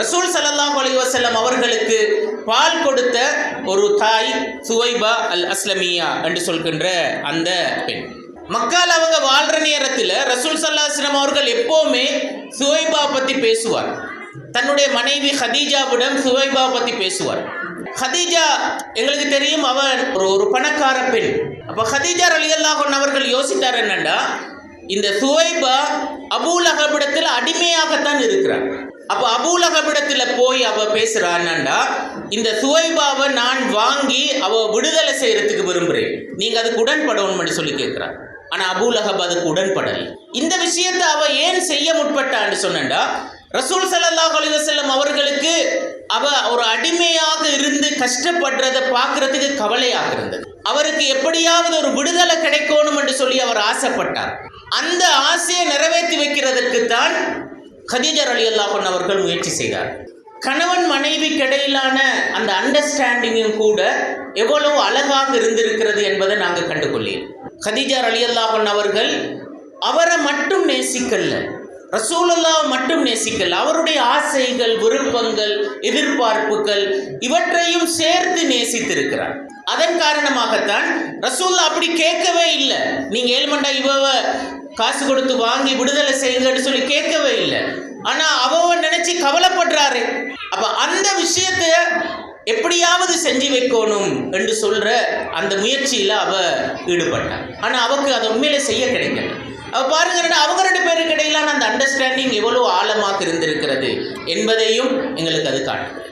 ரசூல் சல்லாஹ் அலைஹி வஸல்லம் அவர்களுக்கு பால் கொடுத்த ஒரு தாய் சுவைபா அல் அஸ்லமியா என்று சொல்கின்ற அந்த பெண். மக்கால் அவங்க வாழ்ற நேரத்தில் ரசூல் சல்லாஹ்லம் அவர்கள் எப்போவுமே சுவைபா பற்றி பேசுவார். தன்னுடைய மனைவி ஹதீஜாவிடம் சுவைபா பற்றி பேசுவார். ஹதீஜா எங்களுக்கு தெரியும் அவன் ஒரு ஒரு பணக்கார பெண். அப்போ ஹதீஜா ரலியல்லாஹு அவர்கள் யோசித்தார் என்னண்டா இந்த சுவைபா அபூலகபிடத்தில் அடிமையாகத்தான் இருக்கிறார். அப்போ அபூலகபிடத்தில் போய் அவ பேசுறான்னா இந்த சுவைபாவை நான் வாங்கி அவ விடுதலை செய்யறதுக்கு விரும்புகிறேன் நீங்க அதுக்கு உடன்படணும்னு சொல்லி கேட்கிறார் ஆனா அபூலகப் அதுக்கு உடன்படலை. இந்த விஷயத்தை அவ ஏன் செய்ய முற்பட்டான்னு சொன்னண்டா ரசூல் ஸல்லல்லாஹு அலைஹி அவர்களுக்கு அவ ஒரு அடிமையாக இருந்து கஷ்டப்படுறதை பார்க்கறதுக்கு கவலையாக இருந்தது. அவருக்கு எப்படியாவது ஒரு விடுதலை அவர் ஆசைப்பட்டார். அந்த ஆசையை நிறைவேற்றி வைக்கிறதுக்கு தான் கதீஜர் அலி அல்லாஹன் அவர்கள் முயற்சி செய்தார். கணவன் மனைவிக்கு இடையிலான அந்த அண்டர்ஸ்டாண்டிங்கும் கூட எவ்வளவு அழகாக இருந்திருக்கிறது என்பதை நாங்கள் கண்டுகொள்ளேன் கதீஜர் அலி அல்லாஹன் அவர்கள் அவரை மட்டும் நேசிக்கல ரசூலுல்லாவை மட்டும் நேசிக்கல் அவருடைய ஆசைகள் விருப்பங்கள் எதிர்பார்ப்புகள் இவற்றையும் சேர்த்து நேசித்திருக்கிறார். அதன் காரணமாகத்தான் ரசூல்லா அப்படி கேட்கவே இல்லை. நீங்க ஏழ்மண்டா இவ காசு கொடுத்து வாங்கி விடுதலை செய்யுங்கன்னு சொல்லி கேட்கவே இல்லை. ஆனா அவ நினைச்சு கவலைப்படுறாரு. அப்ப அந்த விஷயத்தை எப்படியாவது செஞ்சு வைக்கணும் என்று சொல்ற அந்த முயற்சியில அவ ஈடுபட்டாள் ஆனா அவக்கு அதை உண்மையில செய்ய கிடைக்கல. அவ பாருங்க அவங்க ரெண்டு பேருக்கு இடையிலான அந்த அண்டர்ஸ்டாண்டிங் எவ்வளவு ஆழமாக இருந்திருக்கிறது என்பதையும் எங்களுக்கு அது காட்டும்